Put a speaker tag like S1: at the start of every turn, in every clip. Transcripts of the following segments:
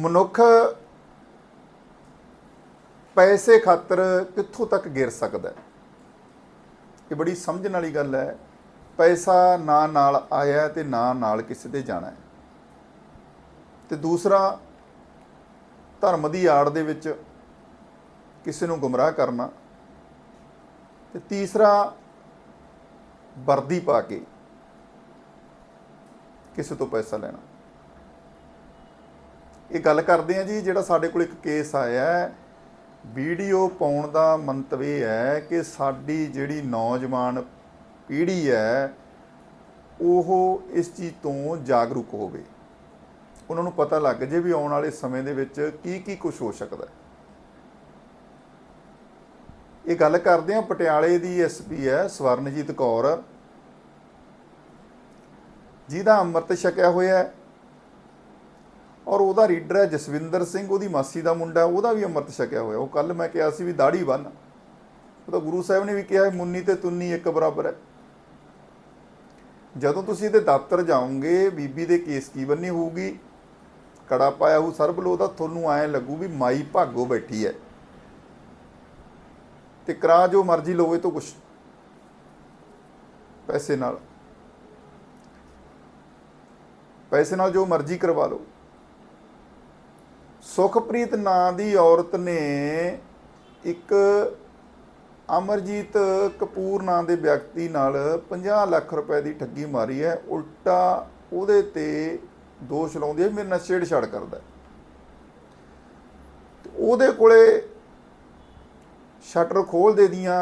S1: ਮਨੁੱਖ ਪੈਸੇ ਖਾਤਰ ਕਿੱਥੋਂ ਤੱਕ ਗਿਰ ਸਕਦਾ ਇਹ ਬੜੀ ਸਮਝਣ ਵਾਲੀ ਗੱਲ ਹੈ। ਪੈਸਾ ਨਾ ਨਾਲ ਆਇਆ ਤੇ ਨਾ ਨਾਲ ਕਿਸੇ 'ਤੇ ਜਾਣਾ ਹੈ। ਤੇ ਦੂਸਰਾ, ਧਰਮ ਦੀ ਆੜ ਦੇ ਵਿੱਚ ਕਿਸੇ ਨੂੰ ਗੁੰਮਰਾਹ ਕਰਨਾ। ਤੇ ਤੀਸਰਾ, ਵਰਦੀ ਪਾ ਕੇ ਕਿਸੇ ਤੋਂ ਪੈਸਾ ਲੈਣਾ। ਇਹ ਗੱਲ ਕਰਦੇ ਆ ਜੀ, ਜਿਹੜਾ ਸਾਡੇ ਕੋਲ ਇੱਕ ਕੇਸ ਆਇਆ ਹੈ, ਵੀਡੀਓ ਪਾਉਣ ਦਾ ਮੰਤਵ ਇਹ ਹੈ ਕਿ ਸਾਡੀ ਜਿਹੜੀ ਨੌਜਵਾਨ ਪੀੜ੍ਹੀ ਹੈ, ਉਹ ਇਸ ਚੀਜ਼ ਤੋਂ ਜਾਗਰੂਕ ਹੋਵੇ। ਉਹਨਾਂ ਨੂੰ ਪਤਾ ਲੱਗ ਜੇ ਵੀ ਆਉਣ ਵਾਲੇ ਸਮੇਂ ਦੇ ਵਿੱਚ ਕੀ ਕੀ ਕੁਝ ਹੋ ਸਕਦਾ ਹੈ। ਇਹ ਗੱਲ ਕਰਦੇ ਆ ਪਟਿਆਲੇ ਦੀ ਐਸਪੀ ਹੈ, ਸਵਰਨਜੀਤ ਕੌਰ। ਜਿਹਦਾ ਅੰਮ੍ਰਿਤ ਛਕਿਆ ਹੋਇਆ ਹੈ ਔਰ ਉਹਦਾ ਰੀਡਰ ਹੈ ਜਸਵਿੰਦਰ ਸਿੰਘ, ਉਹਦੀ ਮਾਸੀ ਦਾ ਮੁੰਡਾ, ਉਹਦਾ ਵੀ ਅੰਮ੍ਰਿਤ ਛਕਿਆ ਹੋਇਆ। ਉਹ ਕੱਲ ਮੈਂ ਕਿਹਾ ਸੀ ਵੀ ਦਾੜੀ ਬੰਨ। ਉਹ ਤਾਂ ਗੁਰੂ ਸਾਹਿਬ ਨੇ ਵੀ ਕਿਹਾ ਮੁੰਨੀ ਤੇ ਤੁੰਨੀ ਇੱਕ ਬਰਾਬਰ ਹੈ। ਜਦੋਂ ਤੁਸੀਂ ਇਹਦੇ ਦਫ਼ਤਰ ਜਾਓਗੇ, ਬੀਬੀ ਦੇ ਕੇਸ ਕੀ ਬੰਨੀ ਹੋਊਗੀ? ਕੜਾ ਪਾਇਆ ਹੋਊ ਸਰਬਲੋ ਦਾ, ਤੁਹਾਨੂੰ ਐਂ ਲੱਗੂ ਵੀ ਮਾਈ ਭਾਗੋ ਬੈਠੀ ਹੈ। ਤੇ ਕਰਾ ਜੋ ਮਰਜ਼ੀ ਲਓ ਤੋਂ ਕੁਛ। ਪੈਸੇ ਨਾਲ। ਪੈਸੇ ਨਾਲ ਜੋ ਮਰਜ਼ੀ ਕਰਵਾ ਲਓ। ਸੁਖਪ੍ਰੀਤ ਨਾਂ ਦੀ ਔਰਤ ਨੇ ਇੱਕ ਅਮਰਜੀਤ ਕਪੂਰ ਨਾਂ ਦੇ ਵਿਅਕਤੀ ਨਾਲ 50 ਲੱਖ ਰੁਪਏ ਦੀ ਠੱਗੀ ਮਾਰੀ ਹੈ। ਉਲਟਾ ਉਹਦੇ ਤੇ ਦੋਸ਼ ਲਾਉਂਦੀ ਹੈ ਮੇਰੇ ਨਾਲ ਛੇੜਛਾੜ ਕਰਦਾ ਉਹਦੇ ਕੋਲੇ ਸ਼ਟਰ ਖੋਲ ਦੇ ਦੀਆਂ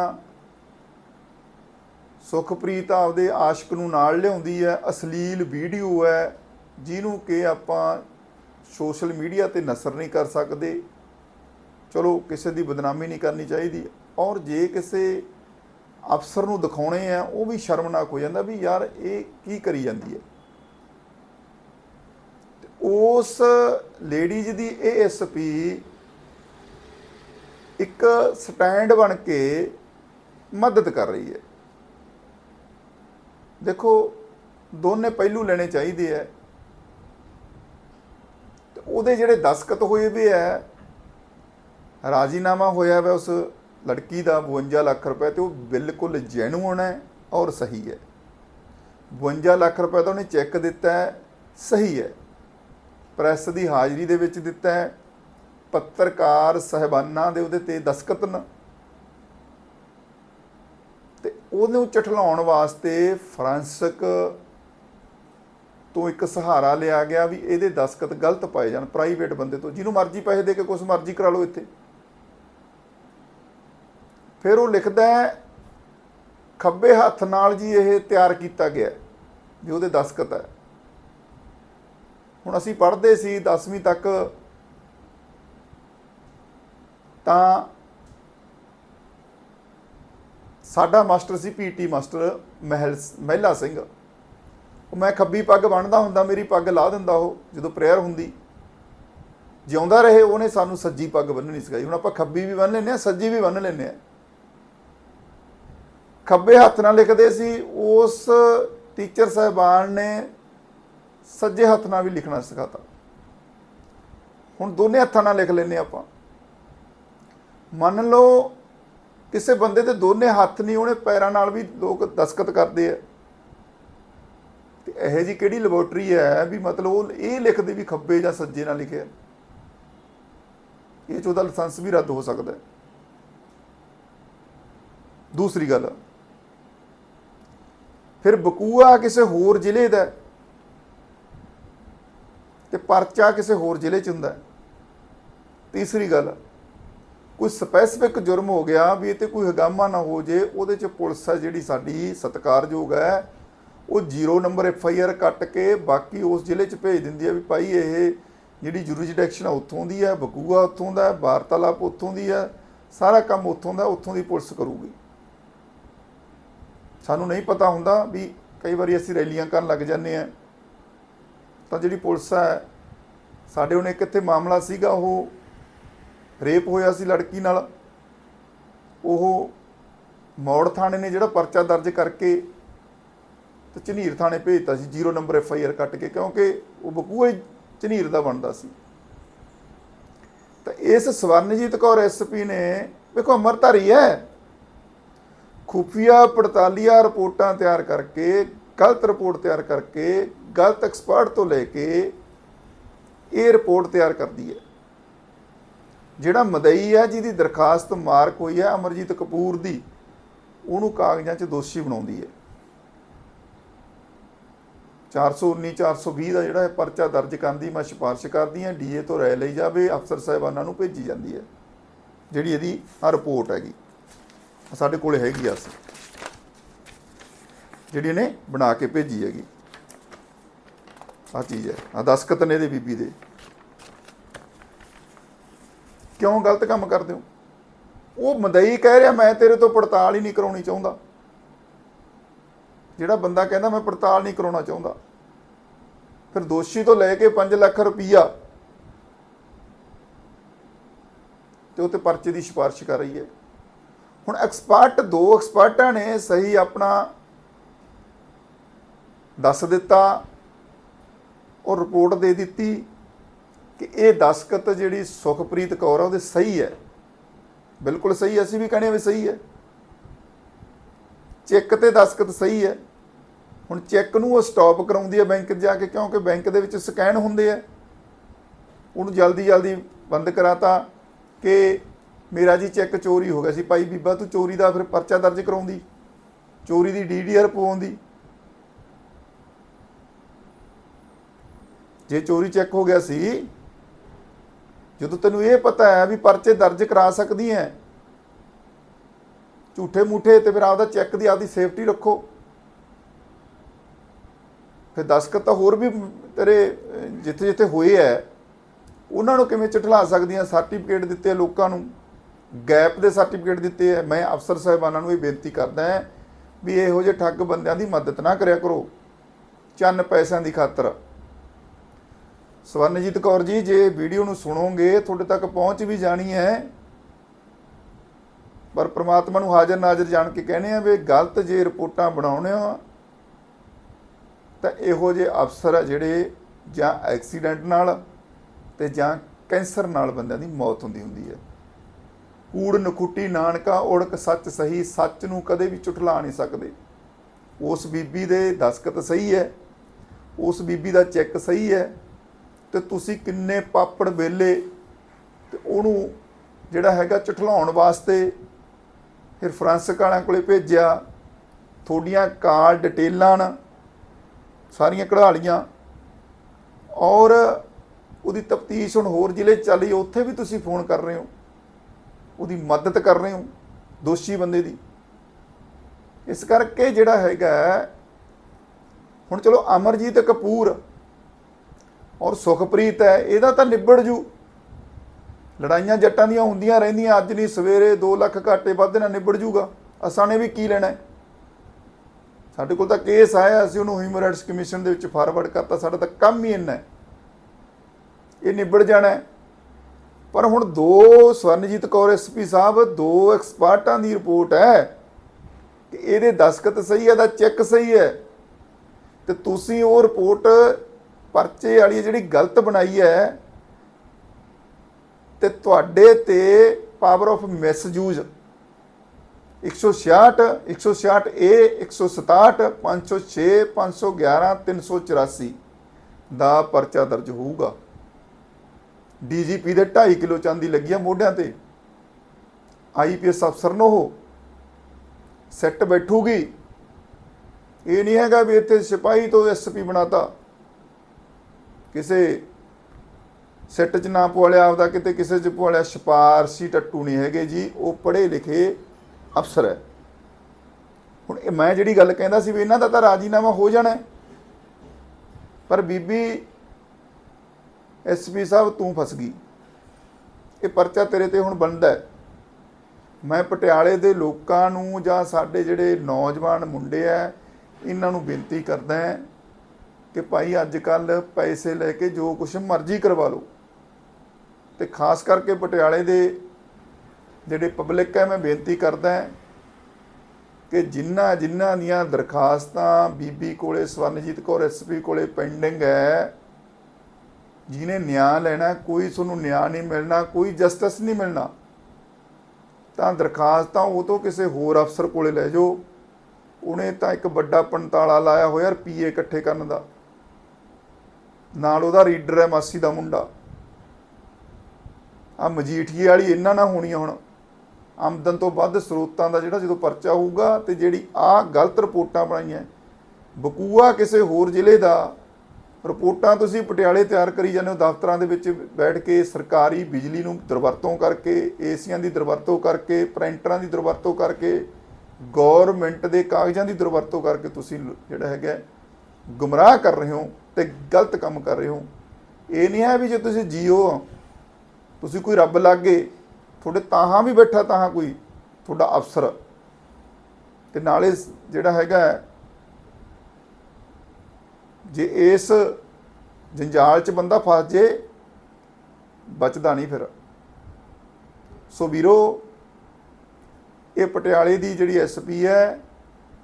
S1: ਸੁਖਪ੍ਰੀਤ ਆਪਦੇ ਆਸ਼ਕ ਨੂੰ ਨਾਲ ਲਿਆਉਂਦੀ ਹੈ। ਅਸ਼ਲੀਲ ਵੀਡੀਓ ਹੈ, ਜਿਹਨੂੰ ਕਿ ਆਪਾਂ ਸੋਸ਼ਲ ਮੀਡੀਆ ਤੇ ਨਸਰ ਨਹੀਂ ਕਰ ਸਕਦੇ। ਚਲੋ, ਕਿਸੇ ਦੀ ਬਦਨਾਮੀ ਨਹੀਂ ਕਰਨੀ ਚਾਹੀਦੀ। ਔਰ ਜੇ ਕਿਸੇ ਅਫਸਰ ਨੂੰ ਦਿਖਾਉਣੇ ਆ, ਉਹ ਵੀ ਸ਼ਰਮਨਾਕ ਹੋ ਜਾਂਦਾ ਵੀ ਯਾਰ ਇਹ ਕੀ ਕਰੀ ਜਾਂਦੀ ਹੈ। ਉਸ ਲੇਡੀਜ਼ ਦੀ ਏਐਸਪੀ ਇੱਕ ਸਟੈਂਡ ਬਣ ਕੇ ਮਦਦ ਕਰ ਰਹੀ ਹੈ। ਦੇਖੋ, ਦੋਨੇ ਪਹਿਲੂ ਲੈਣੇ ਚਾਹੀਦੇ ਆ। ਉਹਦੇ ਜਿਹੜੇ ਦਸਖਤ ਹੋਏ ਵੀ ਹੈ ਰਾਜੀਨਾਮਾ ਹੋਇਆ ਵਾ ਉਸ ਲੜਕੀ ਦਾ 52 ਲੱਖ ਰੁਪਏ ਤੇ ਉਹ ਬਿਲਕੁਲ ਜੈਨੂਅਨ ਹੈ ਔਰ ਸਹੀ ਹੈ 52 ਲੱਖ ਰੁਪਏ ਤਾਂ ਉਹਨੇ ਚੈੱਕ ਦਿੱਤਾ ਹੈ ਸਹੀ ਹੈ ਪ੍ਰੈਸ ਦੀ ਹਾਜ਼ਰੀ ਦੇ ਵਿੱਚ ਦਿੱਤਾ ਹੈ ਪੱਤਰਕਾਰ ਸਹਿਬਾਨਾਂ ਦੇ ਉਹਦੇ ਤੇ ਦਸਖਤ ਨੇ। ਤੇ ਉਹਨੂੰ ਚਠਲਾਉਣ ਵਾਸਤੇ ਫਰਾਂਸਿਕ ਤੋਂ ਇੱਕ ਸਹਾਰਾ ਲਿਆ ਗਿਆ ਵੀ ਇਹਦੇ ਦਸਖਤ ਗਲਤ ਪਾਏ ਜਾਣ ਪ੍ਰਾਈਵੇਟ ਬੰਦੇ ਤੋਂ। ਜਿਹਨੂੰ ਮਰਜ਼ੀ ਪੈਸੇ ਦੇ ਕੇ ਕੁਛ ਮਰਜ਼ੀ ਕਰਾ ਲਓ ਇੱਥੇ। ਫਿਰ ਉਹ ਲਿਖਦਾ ਹੈ ਖੱਬੇ ਹੱਥ ਨਾਲ ਜੀ ਇਹ ਤਿਆਰ ਕੀਤਾ ਗਿਆ ਹੈ, ਵੀ ਉਹਦੇ ਦਸਖਤ ਹੈ। ਹੁਣ ਅਸੀਂ ਪੜ੍ਹਦੇ ਸੀ 10ਵੀਂ ਤੱਕ ਤਾਂ ਸਾਡਾ ਮਾਸਟਰ ਸੀ ਪੀਟੀ ਮਾਸਟਰ ਮਹਿਲ ਮਹਿਲਾ ਸਿੰਘ। ਮੈਂ ਖੱਬੀ ਪੱਗ ਬੰਨਦਾ ਹੁੰਦਾ, ਮੇਰੀ ਪੱਗ ਲਾ ਦਿੰਦਾ ਉਹ, ਜਦੋਂ ਪ੍ਰੇਅਰ ਹੁੰਦੀ। ਜਿਉਂਦਾ ਰਹੇ, ਉਹਨੇ ਸਾਨੂੰ ਸੱਜੀ ਪੱਗ ਬੰਨਣੀ ਸਿਖਾਈ। ਹੁਣ ਆਪਾਂ ਖੱਬੀ ਵੀ ਬੰਨ ਲੈਂਦੇ ਆ ਸੱਜੀ ਵੀ ਬੰਨ ਲੈਂਦੇ ਆ ਖੱਬੇ ਹੱਥ ਨਾਲ ਲਿਖਦੇ ਸੀ, ਉਸ ਟੀਚਰ ਸਾਹਿਬਾਨ ਨੇ ਸੱਜੇ ਹੱਥ ਨਾਲ ਵੀ ਲਿਖਣਾ ਸਿਖਾਤਾ। ਹੁਣ ਦੋਨੇ ਹੱਥਾਂ ਨਾਲ ਲਿਖ ਲੈਂਦੇ ਆਪਾਂ। ਮੰਨ ਲਓ, ਕਿਸੇ ਬੰਦੇ ਦੇ ਦੋਨੇ ਹੱਥ ਨਹੀਂ, ਉਹਨੇ ਪੈਰਾਂ ਨਾਲ ਵੀ ਲੋਕ ਦਸਖਤ ਕਰਦੇ ਆ। ਤੇ ਇਹ ਜੀ ਕਿਹੜੀ ਲੈਬੋਰਟਰੀ ਹੈ ਵੀ ਮਤਲਬ ਉਹ ਇਹ ਲਿਖਦੇ ਵੀ ਖੱਬੇ ਜਾਂ ਸੱਜੇ ਨਾਲ ਲਿਖਿਆ ਇਹ 'ਚ ਉਹਦਾ ਲਾਇਸੈਂਸ ਵੀ ਰੱਦ ਹੋ ਸਕਦਾ ਹੈ। ਦੂਸਰੀ ਗੱਲ, ਫਿਰ ਬਕੂਆ ਕਿਸੇ ਹੋਰ ਜ਼ਿਲ੍ਹੇ ਦਾ ਹੈ ਤੇ ਪਰਚਾ ਕਿਸੇ ਹੋਰ ਜ਼ਿਲ੍ਹੇ 'ਚ ਹੁੰਦਾ ਤੀਸਰੀ ਗੱਲ, ਕੋਈ ਸਪੈਸੀਫਿਕ ਜੁਰਮ ਹੋ ਗਿਆ ਵੀ ਇਹ ਤੇ ਕੋਈ ਹਗਾਮਾ ਨਾ ਹੋ ਜੇ, ਉਹਦੇ 'ਚ ਪੁਲਿਸ ਹੈ ਜਿਹੜੀ ਸਾਡੀ ਸਤਿਕਾਰਯੋਗ ਹੈ। ਉਹ zero number F I R cut ਕੇ ਬਾਕੀ ਉਸ ਜ਼ਿਲ੍ਹੇ 'ਚ ਭੇਜ ਦਿੰਦੀ ਹੈ ਵੀ ਭਾਈ ਇਹ ਜਿਹੜੀ ਜੁਰਿਸਡਿਕਸ਼ਨ ਆ ਉੱਥੋਂ ਦੀ ਹੈ ਬਕੂਆ ਉੱਥੋਂ ਦਾ ਹੈ ਵਾਰਤਾਲਾਪ ਉੱਥੋਂ ਦੀ ਹੈ ਸਾਰਾ ਕੰਮ ਉੱਥੋਂ ਦਾ, ਉੱਥੋਂ ਦੀ ਪੁਲਿਸ ਕਰੂਗੀ। ਸਾਨੂੰ ਨਹੀਂ ਪਤਾ ਹੁੰਦਾ ਵੀ ਕਈ ਵਾਰੀ ਅਸੀਂ ਰੈਲੀਆਂ ਕਰਨ ਲੱਗ ਜਾਂਦੇ ਆ। ਤਾਂ ਜਿਹੜੀ ਪੁਲਿਸ ਹੈ ਸਾਡੇ ਉਹਨੇ ਕਿੱਥੇ ਮਾਮਲਾ ਸੀਗਾ, ਉਹ ਰੇਪ ਹੋਇਆ ਸੀ ਲੜਕੀ ਨਾਲ। ਉਹ ਮੌੜ ਥਾਣੇ ਨੇ ਜਿਹੜਾ ਪਰਚਾ ਦਰਜ ਕਰਕੇ ਤੇ ਝਨੀਰ ਥਾਣੇ ਭੇਜਤਾ ਸੀ, zero number F I R cut ਕੇ, ਕਿਉਂਕਿ ਉਹ ਬਕੂਏ ਝਨੀਰ ਦਾ ਬਣਦਾ ਸੀ। ਤਾਂ ਇਸ ਸਵਰਨਜੀਤ ਕੌਰ ਐਸਪੀ ਨੇ, ਵੇਖੋ ਅਮਰਧਾਰੀ ਹੈ। ਖੁਫੀਆ ਪੜਤਾਲੀਆ ਰਿਪੋਰਟਾਂ ਤਿਆਰ ਕਰਕੇ, ਗਲਤ ਰਿਪੋਰਟ ਤਿਆਰ ਕਰਕੇ, ਗਲਤ ਐਕਸਪਰਟ ਤੋਂ ਲੈ ਕੇ ਇਹ ਰਿਪੋਰਟ ਤਿਆਰ ਕਰਦੀ ਹੈ। ਜਿਹੜਾ ਮਦਈ ਹੈ, ਜਿਹਦੀ ਦਰਖਾਸਤ ਮਾਰਕ ਹੋਈ ਹੈ, ਅਮਰਜੀਤ ਕਪੂਰ ਦੀ, ਉਹਨੂੰ ਕਾਗਜ਼ਾਂ 'ਚ ਦੋਸ਼ੀ ਬਣਾਉਂਦੀ ਹੈ। 419 420 ਦਾ ਜਿਹੜਾ ਹੈ ਪਰਚਾ ਦਰਜ ਕਰਨ ਦੀ ਮੈਂ ਸਿਫਾਰਿਸ਼ ਕਰਦੀ ਹਾਂ ਡੀਏ ਤੋਂ ਰਾਇ ਲਈ ਜਾਵੇ, ਅਫਸਰ ਸਾਹਿਬਾਨਾਂ ਨੂੰ ਭੇਜੀ ਜਾਂਦੀ ਹੈ, ਜਿਹੜੀ ਇਹਦੀ ਆ ਰਿਪੋਰਟ ਹੈਗੀ। ਸਾਡੇ ਕੋਲ ਹੈਗੀ ਆ ਅਸੀਂ। ਜਿਹੜੀ ਇਹਨੇ ਬਣਾ ਕੇ ਭੇਜੀ ਹੈਗੀ। ਆ ਚੀਜ਼ ਹੈ ਆ ਦਸਕਤ ਨੇ ਇਹਦੇ ਬੀਬੀ ਦੇ। ਕਿਉਂ ਗਲਤ ਕੰਮ ਕਰਦੇ ਹੋ? ਉਹ ਮਦਈ ਕਹਿ ਰਿਹਾ, ਮੈਂ ਤੇਰੇ ਤੋਂ ਪੜਤਾਲ ਹੀ ਨਹੀਂ ਕਰਾਉਣੀ ਚਾਹੁੰਦਾ। ਜਿਹੜਾ ਬੰਦਾ ਕਹਿੰਦਾ ਮੈਂ ਪੜਤਾਲ ਨਹੀਂ ਕਰਾਉਣਾ ਚਾਹੁੰਦਾ, ਫਿਰ ਦੋਸ਼ੀ ਤੋਂ ਲੈ ਕੇ 5 ਲੱਖ ਰੁਪਈਆ ਤੇ ਉਹ ਤੇ ਪਰਚੇ ਦੀ ਸਿਫਾਰਿਸ਼ ਕਰ ਰਹੀ ਹੈ। ਹੁਣ ਐਕਸਪਰਟ, ਦੋ ਐਕਸਪਰਟਾਂ ਨੇ ਸਹੀ ਆਪਣਾ ਦੱਸ ਦਿੱਤਾ ਉਹ ਰਿਪੋਰਟ ਦੇ ਦਿੱਤੀ ਕਿ ਇਹ ਦਸਕਤ ਜਿਹੜੀ ਸੁਖਪ੍ਰੀਤ ਕੌਰ ਆ, ਉਹਦੇ ਸਹੀ ਹੈ। ਬਿਲਕੁਲ ਸਹੀ ਅਸੀਂ ਵੀ ਕਹਿੰਦੇ ਵੀ ਸਹੀ ਹੈ। ਚੈੱਕ ਤੇ ਦਸਕਤ ਸਹੀ ਹੈ। ਹੁਣ ਚੈੱਕ ਨੂੰ ਉਹ ਸਟਾਪ ਕਰਾਉਂਦੀ ਹੈ ਬੈਂਕ ਜਾ ਕੇ, ਕਿਉਂਕਿ ਬੈਂਕ ਦੇ ਵਿੱਚ ਸਕੈਨ ਹੁੰਦੇ ਆ। ਉਹਨੂੰ ਜਲਦੀ ਜਲਦੀ ਬੰਦ ਕਰਾਤਾ ਕਿ ਮੇਰਾ ਜੀ ਚੈੱਕ ਚੋਰੀ ਹੋ ਗਿਆ ਸੀ। ਭਾਈ ਬੀਬਾ, ਤੂੰ ਚੋਰੀ ਦਾ ਫਿਰ ਪਰਚਾ ਦਰਜ ਕਰਾਉਂਦੀ। ਚੋਰੀ ਦੀ ਡੀਡੀਆਰ ਪਵਾਉਂਦੀ। ਜੇ ਚੋਰੀ ਚੈੱਕ ਹੋ ਗਿਆ ਸੀ, ਜਦੋਂ ਤੈਨੂੰ ਇਹ ਪਤਾ ਹੈ ਵੀ ਪਰਚੇ ਦਰਜ ਕਰਾ ਸਕਦੀ ਹੈ, ਝੂਠੇ ਮੂਠੇ ਤੇ ਫਿਰ ਆਪਦਾ ਚੈੱਕ ਦੀ ਆਪਦੀ ਸੇਫਟੀ ਰੱਖੋ। ਫਿਰ ਦਸਕਤ ਤਾਂ ਹੋਰ ਵੀ ਤੇਰੇ ਜਿੱਥੇ ਜਿੱਥੇ ਹੋਏ ਐ, ਉਹਨਾਂ ਨੂੰ ਕਿਵੇਂ ਚਟਲਾ ਸਕਦੀਆਂ? ਸਰਟੀਫਿਕੇਟ ਦਿੱਤੇ ਲੋਕਾਂ ਨੂੰ। ਗੈਪ ਦੇ ਸਰਟੀਫਿਕੇਟ ਦਿੱਤੇ ਐ। ਮੈਂ ਅਫਸਰ ਸਾਹਿਬਾਨਾਂ ਨੂੰ ਇਹ ਬੇਨਤੀ ਕਰਦਾ ਹਾਂ ਵੀ ਇਹੋ ਜਿਹੇ ਠੱਗ ਬੰਦਿਆਂ ਦੀ ਮਦਦ ਨਾ ਕਰਿਆ ਕਰੋ। ਚੰਨ ਪੈਸਿਆਂ ਦੀ ਖਾਤਰ। ਸਵਰਨਜੀਤ ਕੌਰ ਜੀ, ਜੇ ਵੀਡੀਓ ਨੂੰ ਸੁਣੋਗੇ, ਤੁਹਾਡੇ ਤੱਕ ਪਹੁੰਚ ਵੀ ਜਾਣੀ ਹੈ ਪਰ ਪ੍ਰਮਾਤਮਾ ਨੂੰ ਹਾਜ਼ਰ ਨਾਜ਼ਰ ਜਾਣ ਕੇ ਕਹਿੰਦੇ ਆ ਵੀ ਗਲਤ ਜੇ ਰਿਪੋਰਟਾਂ ਬਣਾਉਣੇ ਆ ਤਾਂ ਇਹੋ ਜਿਹੇ ਅਫਸਰ ਆ ਜਿਹੜੇ ਜਾਂ ਐਕਸੀਡੈਂਟ ਨਾਲ ਤੇ ਜਾਂ ਕੈਂਸਰ ਨਾਲ ਬੰਦਿਆਂ ਦੀ ਮੌਤ ਹੁੰਦੀ ਹੁੰਦੀ ਹੈ। ਕੂੜ ਨਖੁੱਟੀ ਨਾਨਕਾ ਓੜਕ ਸੱਚ ਸਹੀ, ਸੱਚ ਨੂੰ ਕਦੇ ਵੀ ਝੁਠਲਾ ਨਹੀਂ ਸਕਦੇ। ਉਸ ਬੀਬੀ ਦੇ ਦਸਕਤ ਸਹੀ ਹੈ, ਉਸ ਬੀਬੀ ਦਾ ਚੈੱਕ ਸਹੀ ਹੈ ਤੇ ਤੁਸੀਂ ਕਿੰਨੇ ਪਾਪੜ ਵੇਲੇ ਤੇ ਉਹਨੂੰ ਜਿਹੜਾ ਹੈਗਾ ਝੁਠਲਾਉਣ ਵਾਸਤੇ ਫਿਰ ਫਰਾਂਸਿਕ ਵਾਲਿਆਂ ਕੋਲੇ ਭੇਜਿਆ, ਤੁਹਾਡੀਆਂ ਕਾਲ ਡਿਟੇਲਾਂ ਨਾ ਸਾਰੀਆਂ ਕਢਾ ਲਈਆਂ ਔਰ ਉਹਦੀ ਤਫਤੀਸ਼ ਹੁਣ ਹੋਰ ਜ਼ਿਲ੍ਹੇ 'ਚ ਚੱਲ ਉੱਥੇ ਵੀ ਤੁਸੀਂ ਫੋਨ ਕਰ ਰਹੇ ਹੋ। ਉਹਦੀ ਮਦਦ ਕਰ ਰਹੇ ਹੋ ਦੋਸ਼ੀ ਬੰਦੇ ਦੀ। ਇਸ ਕਰਕੇ ਜਿਹੜਾ ਹੈਗਾ ਹੁਣ ਚਲੋ ਅਮਰਜੀਤ ਕਪੂਰ ਔਰ ਸੁਖਪ੍ਰੀਤ ਹੈ, ਇਹਦਾ ਤਾਂ ਨਿਬੜ ਜੂ। ਲੜਾਈਆਂ ਜੱਟਾਂ ਦੀਆਂ ਹੁੰਦੀਆਂ ਰਹਿੰਦੀਆਂ, ਅੱਜ ਨਹੀਂ ਸਵੇਰੇ 2 ਲੱਖ ਘਾਟੇ ਵਾਧੇ ਨਾਲ ਨਿਬੜ ਜੂਗਾ। ਅਸਾਂ ਨੇ ਵੀ ਕੀ ਲੈਣਾ ਹੈ? ਸਾਡੇ ਕੋਲ ਤਾਂ ਕੇਸ ਆਇਆ ਅਸੀਂ ਉਹਨੂੰ ਹਿਊਮਨ ਰਾਈਟਸ ਕਮਿਸ਼ਨ ਦੇ ਵਿੱਚ ਫਾਰਵਰਡ ਕਰਤਾ, ਸਾਡਾ ਤਾਂ ਕੰਮ ਹੀ ਇੰਨਾ ਹੈ। ਇਹ ਨਿਬੜ ਜਾਣਾ ਹੈ। ਪਰ ਹੁਣ ਦੋ ਸਵਰਨਜੀਤ ਕੌਰ ਐਸਪੀ ਸਾਹਿਬ, ਦੋ ਐਕਸਪਰਟਾਂ ਦੀ ਰਿਪੋਰਟ ਹੈ ਕਿ ਇਹਦੇ ਦਸਖਤ ਸਹੀ ਹੈ ਦਾ ਚੈੱਕ ਸਹੀ ਹੈ। ਤੇ ਤੁਸੀਂ ਉਹ ਰਿਪੋਰਟ ਪਰਚੇ ਵਾਲੀ ਜਿਹੜੀ ਗਲਤ ਬਣਾਈ ਹੈ, ਤੇ ਤੁਹਾਡੇ ਤੇ ਪਾਵਰ ਆਫ ਮਿਸਯੂਜ਼ 166 166 ਏ 167 506 511 384 ਦਾ ਪਰਚਾ ਦਰਜ ਹੋਊਗਾ। ਡੀਜੀਪੀ ਦੇ 2.5 ਕਿਲੋ ਚਾਂਦੀ ਲੱਗੀ ਆ ਮੋਢਿਆਂ ਤੇ। ਆਈਪੀਐਸ ਅਫਸਰ ਨੂੰ ਉਹ। ਸੈੱਟ ਬੈਠੂਗੀ। ਇਹ ਨਹੀਂ ਹੈਗਾ ਵੀ ਇੱਥੇ ਸਿਪਾਹੀ ਤੋਂ ਐਸਪੀ ਬਣਾਤਾ। ਕਿਸੇ ਸੈੱਟ 'ਚ ਨਾ ਪਵਾਲਿਆ, ਆਪਦਾ ਕਿਤੇ ਕਿਸੇ 'ਚ ਪਵਾਲਿਆ ਸਿਫਾਰਸ਼ੀ ਟੱਟੂ ਨਹੀਂ ਹੈਗੇ ਜੀ। ਉਹ ਪੜ੍ਹੇ ਲਿਖੇ ਅਫਸਰ ਹੈ। ਹੁਣ ਇਹ ਮੈਂ ਜਿਹੜੀ ਗੱਲ ਕਹਿੰਦਾ ਸੀ ਵੀ ਇਹਨਾਂ ਦਾ ਤਾਂ ਰਾਜੀਨਾਮਾ ਹੋ ਜਾਣਾ ਪਰ ਬੀਬੀ ਐਸਪੀ ਸਾਹਿਬ ਤੂੰ ਫਸ ਗਈ। ਇਹ ਪਰਚਾ ਤੇਰੇ ਤੇ ਹੁਣ ਬਣਦਾ ਹੈ। ਮੈਂ ਪਟਿਆਲੇ ਦੇ ਲੋਕਾਂ ਨੂੰ ਜਾਂ ਸਾਡੇ ਜਿਹੜੇ ਨੌਜਵਾਨ ਮੁੰਡੇ ਆ, ਇਹਨਾਂ ਨੂੰ ਬੇਨਤੀ ਕਰਦਾ ਹਾਂ ਕਿ ਭਾਈ ਅੱਜ ਕੱਲ ਪੈਸੇ ਲੈ ਕੇ ਜੋ ਕੁਛ ਮਰਜ਼ੀ ਕਰਵਾ ਲਓ। ਤੇ ਖਾਸ ਕਰਕੇ ਪਟਿਆਲੇ ਦੇ ਜਿਹੜੇ ਪਬਲਿਕ ਹੈ, ਮੈਂ ਬੇਨਤੀ ਕਰਦਾ ਹਾਂ ਕਿ ਜਿਨ੍ਹਾਂ ਜਿਨ੍ਹਾਂ ਦੀਆਂ ਦਰਖਾਸਤਾਂ ਬੀਬੀ ਕੋਲੇ, ਸਵਰਨਜੀਤ ਕੌਰ ਐਸਪੀ ਕੋਲੇ ਪੈਂਡਿੰਗ ਹੈ, ਜਿਹਨੇ ਨਿਆਂ ਲੈਣਾ, ਕੋਈ ਤੁਹਾਨੂੰ ਨਿਆਂ ਨਹੀਂ ਮਿਲਣਾ, ਕੋਈ ਜਸਟਿਸ ਨਹੀਂ ਮਿਲਣਾ, ਤਾਂ ਦਰਖਾਸਤਾਂ ਉਹ ਤੋਂ ਕਿਸੇ ਹੋਰ ਅਫਸਰ ਕੋਲੇ ਲੈ ਜਾਓ। ਉਹਨੇ ਤਾਂ ਇੱਕ ਵੱਡਾ ਪੰਤਾਲਾ ਲਾਇਆ ਹੋਇਆ ਰੁਪਈਏ ਇਕੱਠੇ ਕਰਨ ਦਾ। ਨਾਲ ਉਹਦਾ ਰੀਡਰ ਹੈ, ਮਾਸੀ ਦਾ ਮੁੰਡਾ। ਆ ਮਜੀਠੀਏ ਵਾਲੀ ਇਹਨਾਂ ਨਾਲ ਹੋਣੀ ਆ ਹੁਣ। ਆਮਦਨ ਤੋਂ ਵੱਧ ਸਰੋਤਾਂ ਦਾ ਜਿਹੜਾ ਜਦੋਂ ਪਰਚਾ ਹੋਊਗਾ ਤੇ ਜਿਹੜੀ ਆ ਗਲਤ ਰਿਪੋਰਟਾਂ ਬਣਾਈਆਂ ਬਕੂਆ ਕਿਸੇ ਹੋਰ ਜ਼ਿਲ੍ਹੇ ਦਾ ਰਿਪੋਰਟਾਂ ਤੁਸੀਂ ਪਟਿਆਲੇ ਤਿਆਰ ਕਰੀ ਜਾਂਦੇ ਹੋ ਦਫ਼ਤਰਾਂ ਦੇ ਵਿੱਚ ਬੈਠ ਕੇ ਸਰਕਾਰੀ ਬਿਜਲੀ ਨੂੰ ਦੁਰਵਰਤੋਂ ਕਰਕੇ ਏਸੀਆਂ ਦੀ ਦੁਰਵਰਤੋਂ ਕਰਕੇ ਪ੍ਰਿੰਟਰਾਂ ਦੀ ਦੁਰਵਰਤੋਂ ਕਰਕੇ ਗਵਰਨਮੈਂਟ ਦੇ ਕਾਗਜ਼ਾਂ ਦੀ ਦੁਰਵਰਤੋਂ ਕਰਕੇ ਤੁਸੀਂ ਜਿਹੜਾ ਹੈਗਾ ਗੁੰਮਰਾਹ ਕਰ ਰਹੇ ਹੋ ਤੇ ਗਲਤ ਕੰਮ ਕਰ ਰਹੇ ਹੋ। ਇਹ ਨਹੀਂ ਹੈ ਵੀ ਜੇ ਤੁਸੀਂ ਜੀਓ ਹੋ, ਤੁਸੀਂ ਕੋਈ ਰੱਬ ਲੱਗੇ ਤੁਹਾਡੇ ਤਾਹਾਂ ਵੀ ਬੈਠਾ ਤਾਹਾਂ ਕੋਈ, ਤੁਹਾਡਾ ਅਫਸਰ। ਤੇ ਨਾਲੇ ਜਿਹੜਾ ਹੈਗਾ ਜੇ ਇਸ ਜੰਜਾਲ 'ਚ ਬੰਦਾ ਫਸ ਜੇ, ਬਚਦਾ ਨਹੀਂ ਫਿਰ। ਸੋ ਵੀਰੋ, ਇਹ ਪਟਿਆਲੇ ਦੀ ਜਿਹੜੀ ਐਸਪੀ ਹੈ,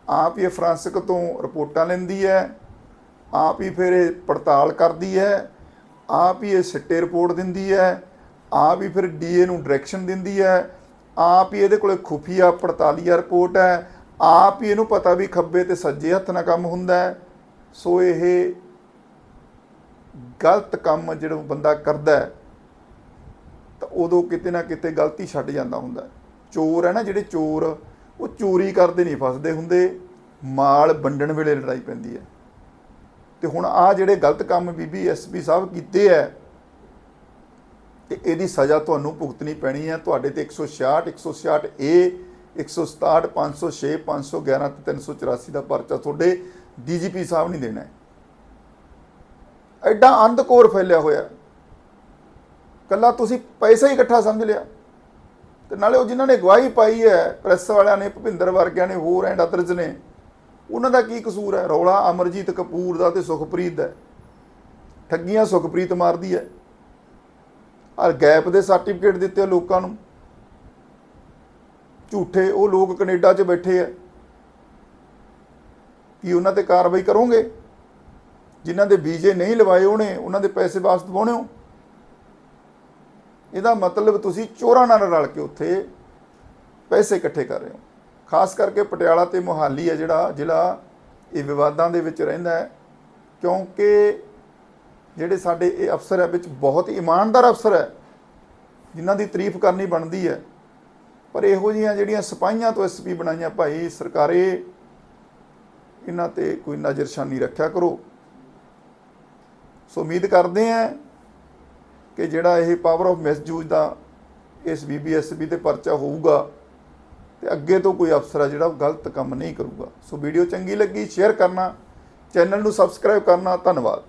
S1: ਆਪ ਹੀ ਇਹ ਫਰਾਂਸਿਕ ਤੋਂ ਰਿਪੋਰਟਾਂ ਲੈਂਦੀ ਹੈ, ਆਪ ਹੀ ਫਿਰ ਇਹ ਪੜਤਾਲ ਕਰਦੀ ਹੈ, ਆਪ ਹੀ ਇਹ ਸਿੱਟੇ ਰਿਪੋਰਟ ਦਿੰਦੀ ਹੈ। ਆਪ ਹੀ ਫਿਰ ਡੀਏ ਨੂੰ ਡਾਇਰੈਕਸ਼ਨ ਦਿੰਦੀ ਹੈ, ਆਪ ਹੀ ਇਹਦੇ ਕੋਲੇ ਖੁਫੀਆ ਪੜਤਾਲੀਆ ਰਿਪੋਰਟ ਹੈ, ਆਪ ਹੀ ਇਹਨੂੰ ਪਤਾ ਵੀ ਖੱਬੇ ਤੇ ਸੱਜੇ ਹੱਥ ਨਾਲ ਕੰਮ ਹੁੰਦਾ ਹੈ। ਸੋ ਇਹ ਗਲਤ ਕੰਮ ਜਿਹੜਾ ਬੰਦਾ ਕਰਦਾ ਹੈ, ਤਾਂ ਉਦੋਂ ਕਿਤੇ ਨਾ ਕਿਤੇ ਗਲਤੀ ਛੱਡ ਜਾਂਦਾ ਹੁੰਦਾ ਚੋਰ ਹੈ ਨਾ ਜਿਹੜੇ ਚੋਰ, ਉਹ ਚੋਰੀ ਕਰਦੇ ਨਹੀਂ, ਫਸਦੇ ਹੁੰਦੇ, ਮਾਲ ਵੰਡਣ ਵੇਲੇ ਲੜਾਈ ਪੈਂਦੀ ਹੈ। ਤੇ ਹੁਣ ਆ ਜਿਹੜੇ ਗਲਤ ਕੰਮ ਬੀਬੀ ਐਸਪੀ ਸਾਹਿਬ ਕੀਤੇ ਹੈ ਤੇ ਇਹਦੀ ਸਜ਼ਾ ਤੁਹਾਨੂੰ ਭੁਗਤਣੀ ਪੈਣੀ ਹੈ। ਤੁਹਾਡੇ ਤੇ 166 166 ਏ 167 506 511 ਤੇ 384 ਦਾ ਪਰਚਾ ਤੁਹਾਡੇ ਡੀਜੀਪੀ ਸਾਹਿਬ ਨਹੀਂ ਦੇਣਾ ਐਡਾ ਅੰਧਕੋਰ ਫੈਲਿਆ ਹੋਇਆ ਹੈ। ਕੱਲਾ ਤੁਸੀਂ ਪੈਸਾ ਹੀ ਇਕੱਠਾ ਸਮਝ ਲਿਆ। ਤੇ ਨਾਲੇ ਉਹ ਜਿਨ੍ਹਾਂ ਨੇ ਗਵਾਹੀ ਪਾਈ ਹੈ, ਪ੍ਰੈਸ ਵਾਲਿਆਂ ਨੇ, ਭੁਪਿੰਦਰ ਵਰਗਿਆਂ ਨੇ, ਹੋਰ ਐਂਡ ਅਦਰਜ਼ ਨੇ, ਉਹਨਾਂ ਦਾ ਕੀ ਕਸੂਰ ਹੈ? ਰੌਲਾ ਅਮਰਜੀਤ ਕਪੂਰ ਦਾ ਤੇ ਸੁਖਪ੍ਰੀਤ ਦਾ ਠੱਗੀਆਂ ਸੁਖਪ੍ਰੀਤ ਮਾਰਦੀ ਹੈ। ਔਰ ਗੈਪ ਦੇ ਸਰਟੀਫਿਕੇਟ ਦਿੱਤੇ ਲੋਕਾਂ ਨੂੰ। ਝੂਠੇ, ਉਹ ਲੋਕ ਕੈਨੇਡਾ 'ਚ ਬੈਠੇ ਆ। ਕੀ ਉਹਨਾਂ ਤੇ ਕਾਰਵਾਈ ਕਰੋਗੇ? ਜਿਨ੍ਹਾਂ ਦੇ ਵੀਜ਼ੇ ਨਹੀਂ ਲਵਾਏ ਉਹਨੇ ਉਹਨਾਂ ਦੇ ਪੈਸੇ ਵਾਪਸ ਦਿਵਾਉਣੇ ਹੋ? ਇਹਦਾ ਮਤਲਬ ਤੁਸੀਂ ਚੋਰਾਂ ਨਾਲ ਰਲ ਕੇ ਉੱਥੇ ਪੈਸੇ ਇਕੱਠੇ ਕਰ ਰਹੇ ਹੋ। ਖਾਸ ਕਰਕੇ ਪਟਿਆਲਾ ਤੇ ਮੋਹਾਲੀ ਹੈ ਜਿਹੜਾ ਜ਼ਿਲ੍ਹਾ, ਇਹ ਵਿਵਾਦਾਂ ਦੇ ਵਿੱਚ ਰਹਿੰਦਾ ਹੈ। ਕਿਉਂਕਿ ਜਿਹੜੇ ਸਾਡੇ ਇਹ ਅਫਸਰ ਹੈ, ਵਿੱਚ ਬਹੁਤ ਇਮਾਨਦਾਰ ਅਫਸਰ ਹੈ, ਜਿਨ੍ਹਾਂ ਦੀ ਤਾਰੀਫ ਕਰਨੀ ਬਣਦੀ ਹੈ। ਪਰ ਇਹੋ ਜਿਹੀਆਂ ਜਿਹੜੀਆਂ ਸਿਪਾਹੀਆਂ ਤੋਂ ਐਸਪੀ ਬਣਾਈਆਂ, ਭਾਈ ਸਰਕਾਰੇ, ਇਹਨਾਂ ਤੇ ਕੋਈ ਨਜ਼ਰਸ਼ਾਨੀ ਰੱਖਿਆ ਕਰੋ। ਸੋ ਉਮੀਦ ਕਰਦੇ ਹਾਂ ਕਿ ਜਿਹੜਾ ਇਹ ਪਾਵਰ ਆਫ ਮਿਸਯੂਜ਼ ਦਾ ਇਸ ਬੀਬੀਐਸਬੀ ਤੇ ਪਰਚਾ ਹੋਊਗਾ ਤੇ ਅੱਗੇ ਤੋਂ ਕੋਈ ਅਫਸਰ ਆ ਜਿਹੜਾ ਉਹ ਗਲਤ ਕੰਮ ਨਹੀਂ ਕਰੂਗਾ। ਸੋ ਵੀਡੀਓ ਚੰਗੀ ਲੱਗੀ ਸ਼ੇਅਰ ਕਰਨਾ, ਚੈਨਲ ਨੂੰ ਸਬਸਕ੍ਰਾਈਬ ਕਰਨਾ, ਧੰਨਵਾਦ।